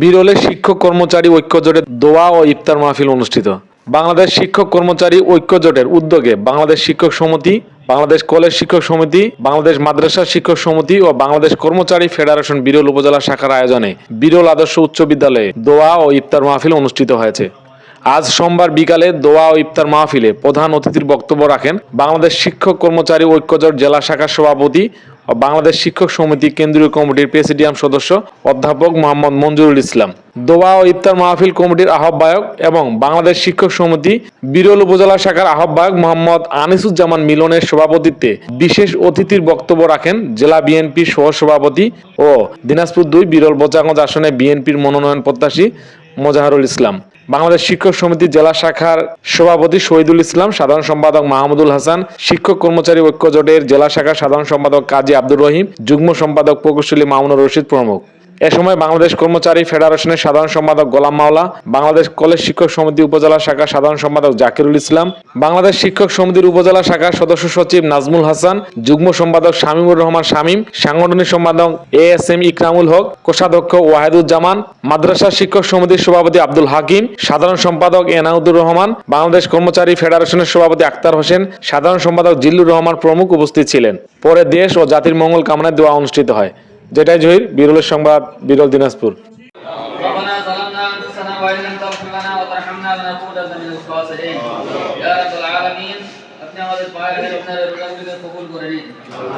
বিরলে শিক্ষক কর্মচারী ঐক্য জোটের দোয়া ও ইফতার মাহফিল অনুষ্ঠিত। বাংলাদেশ শিক্ষক কর্মচারী ঐক্য জোটের উদ্যোগে বাংলাদেশ শিক্ষক সমিতি, বাংলাদেশ কলেজ শিক্ষক সমিতি, বাংলাদেশ মাদ্রাসা শিক্ষক সমিতি ও বাংলাদেশ কর্মচারী ফেডারেশন বিরল উপজেলা শাখার আয়োজনে বিরল আদর্শ উচ্চ বিদ্যালয়ে দোয়া ও ইফতার মাহফিল অনুষ্ঠিত হয়েছে। আজ সোমবার বিকালে দোয়া ও ইফতার মাহফিলে প্রধান অতিথির বক্তব্য রাখেন বাংলাদেশ শিক্ষক কর্মচারী ঐক্যজোট জেলা শাখার সভাপতি বাংলাদেশ শিক্ষক সমিতি কেন্দ্রীয় কমিটির প্রেসিডিয়াম সদস্য অধ্যাপক মোহাম্মদ মঞ্জুরুল ইসলাম। দোয়া ও ইফতার মাহফিল কমিটির আহ্বায়ক এবং বাংলাদেশ শিক্ষক সমিতি বিরল উপজেলা শাখার আহ্বায়ক মোহাম্মদ আনিসুজ্জামান মিলনের সভাপতিত্বে বিশেষ অতিথির বক্তব্য রাখেন জেলা বিএনপির সহ সভাপতি ও দিনাজপুর দুই বিরল বোচাগঞ্জ আসনে বিএনপির মনোনয়ন প্রত্যাশী মোজাহারুল ইসলাম। বাংলাদেশ শিক্ষক সমিতি জেলা শাখার সভাপতি শহীদুল ইসলাম, সাধারণ সম্পাদক মাহমুদুল হাসান, শিক্ষক কর্মচারী ঐক্য জোটের জেলা শাখার সাধারণ সম্পাদক কাজী আব্দুর রহিম, যুগ্ম সম্পাদক প্রকৌশলী মামুনুর রশিদ প্রমুখ। এ সময় বাংলাদেশ কর্মচারী ফেডারেশনের সাধারণ সম্পাদক গোলাম মাওলা, বাংলাদেশ কলেজ শিক্ষক সমিতি উপজেলা শাখার সাধারণ সম্পাদক জাকিরুল ইসলাম, বাংলাদেশ শিক্ষক সমিতির উপজেলা শাখার সদস্য সচিব নাজমুল হাসান, যুগ্ম সম্পাদক শামীমুর রহমান শামীম, সাংগঠনিক সম্পাদক A S M Ikramul Haque, কোষাধ্যক্ষ ওয়াহেদুজ্জামান, মাদ্রাসা শিক্ষক সমিতির সভাপতি আব্দুল হাকিম, সাধারণ সম্পাদক এনাউদুর রহমান, বাংলাদেশ কর্মচারী ফেডারেশনের সভাপতি আক্তার হোসেন, সাধারণ সম্পাদক জিল্লুর রহমান প্রমুখ উপস্থিত ছিলেন। পরে দেশ ও জাতির মঙ্গল কামনায় দোয়া অনুষ্ঠিত হয়। যেটাই জহির বিরলের সংবাদ বিরল দিনাজপুর ربنا ظلمنا انفسنا وان لم تغفر لنا وترحمنا لنكونن من الخاسرين يا رب العالمين আপনি আমাদের পায়ের আপনার রোজাগুলিকে কবুল করে নিন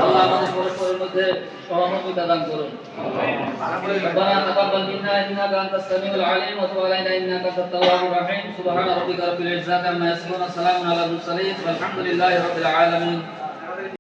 আল্লাহ আমাদের পরস্পরের মধ্যে সহমর্মিতা দান করুন ربنا تقبل منا انك انت السميع العليم وتب علينا انك انت التواب الرحيم سبحان ربك رب العزه عما يصفون وسلام على المرسلين والحمد لله رب العالمين